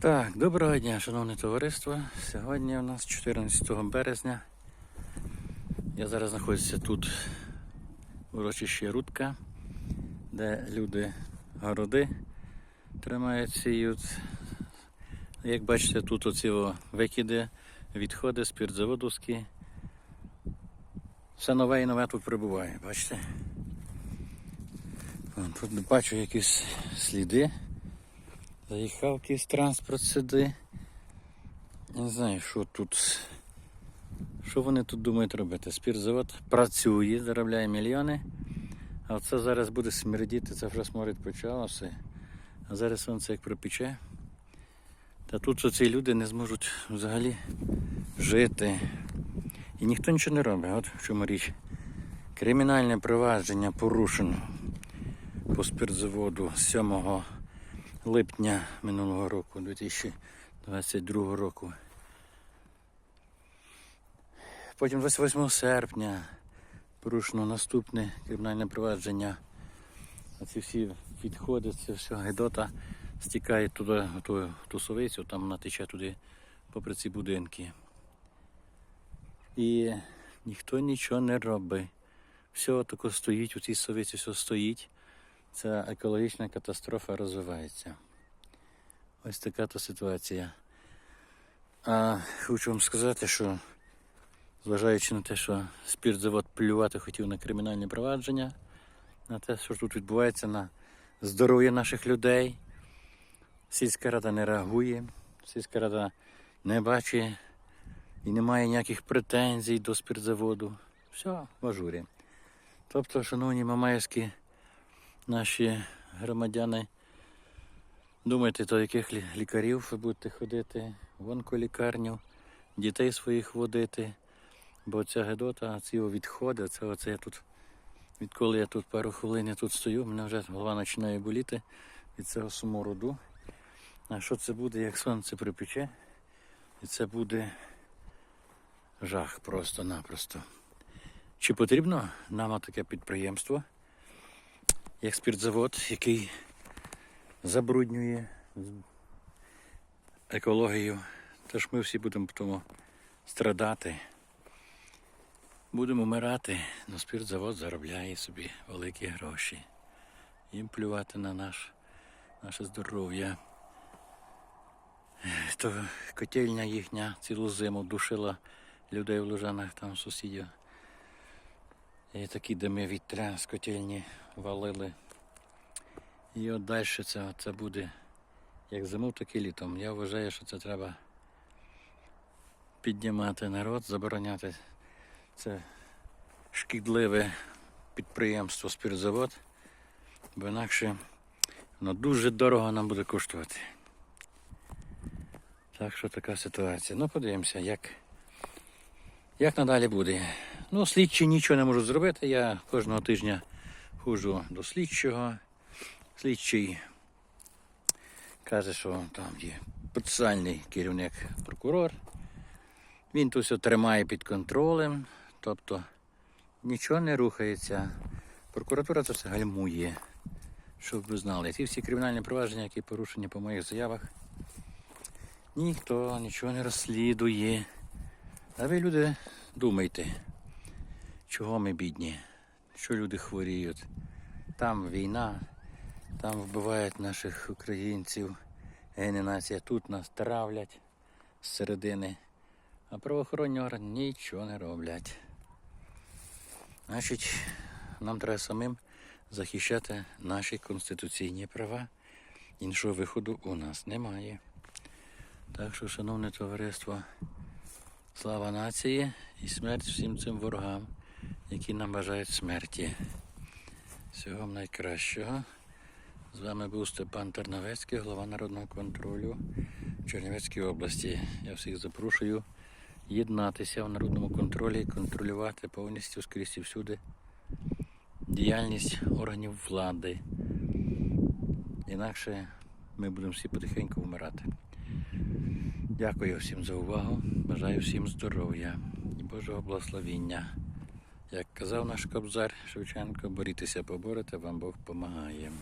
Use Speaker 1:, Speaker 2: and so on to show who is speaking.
Speaker 1: Так, доброго дня, шановне товариство. Сьогодні у нас 14 березня. Я зараз знаходжуся тут в урочищі Рудка, де люди городи тримають, сіють. Як бачите, тут оці викиди, відходи, спиртзаводовські. Все нове і нове тут прибуває, бачите? Вон, Тут бачу якісь сліди. Заїхав якийсь транспорт сюди. Не знаю, що тут. Що вони тут думають робити? Спіртзавод працює, заробляє мільйони. А це зараз буде смердіти, це вже сморід почалося. А зараз сонце як пропіче. Та тут оці люди не зможуть взагалі жити. І ніхто нічого не робить. От в чому річ. Кримінальне провадження порушено по спиртзаводу з 7 липня минулого року, 2022 року. Потім 28 серпня порушено наступне кримінальне провадження. Ці всі відходи, це все гедота стікає туди, ту, в ту совицю, там вона тече туди попри ці будинки. І ніхто нічого не робить. Все тако стоїть, у цій совиці все стоїть. Ця екологічна катастрофа розвивається. Ось така то ситуація. А хочу вам сказати, що зважаючи на те, що спіртзавод плювати хотів на кримінальне провадження, на те, що тут відбувається на здоров'я наших людей, сільська рада не реагує, сільська рада не бачить і не має ніяких претензій до спиртзаводу. Все в ажурі. Тобто, шановні мамаївські наші громадяни, думайте, до яких лікарів ви будете ходити, в онколікарню, дітей своїх водити. Бо ця гедота, ці відходи, це оце я тут, відколи я тут пару хвилин тут стою, мене вже голова починає боліти від цього сумороду. А що це буде, як сонце припече? І це буде жах просто-напросто. Чи потрібно нам таке підприємство, як спиртзавод, який забруднює екологію? Тож ми всі будемо тому страдати. Будемо вмирати, але спиртзавод заробляє собі великі гроші. Їм плювати на наш, наше здоров'я. То котельня їхня цілу зиму душила людей в Лужанах, там сусідів. І такі з котельні валили. І от далі це, це буде як зиму, так і літом. Я вважаю, що це треба піднімати народ, забороняти це шкідливе підприємство спиртзавод, бо інакше воно дуже дорого нам буде коштувати. Так що така ситуація. Ну, подивимося, як, як надалі буде. Ну, слідчі нічого не можуть зробити. Я кожного тижня ходжу до слідчого. Слідчий каже, що там є процесуальний керівник прокурор. Він тут все тримає під контролем, тобто нічого не рухається. Прокуратура це все гальмує. Щоб ви знали, ті всі кримінальні провадження, які порушені по моїх заявах, ніхто нічого не розслідує. А ви, люди, думайте, чого ми бідні, що люди хворіють. Там війна, там вбивають наших українців, гине тут нас травлять з середини. А правоохоронні органи нічого не роблять. Значить, нам треба самим захищати наші конституційні права. Іншого виходу у нас немає. Так що, шановне товариство, слава нації і смерть всім цим ворогам, які нам бажають смерті. Всього найкращого. З вами був Степан Терновецький, голова народного контролю в Чернівецькій області. Я всіх запрошую єднатися в народному контролі контролювати повністю скрізь і всюди діяльність органів влади. Інакше ми будемо всі потихеньку вмирати. Дякую всім за увагу. Бажаю всім здоров'я і Божого благословіння. Як казав наш кобзар Шевченко, борітеся, поборете, вам Бог помагає.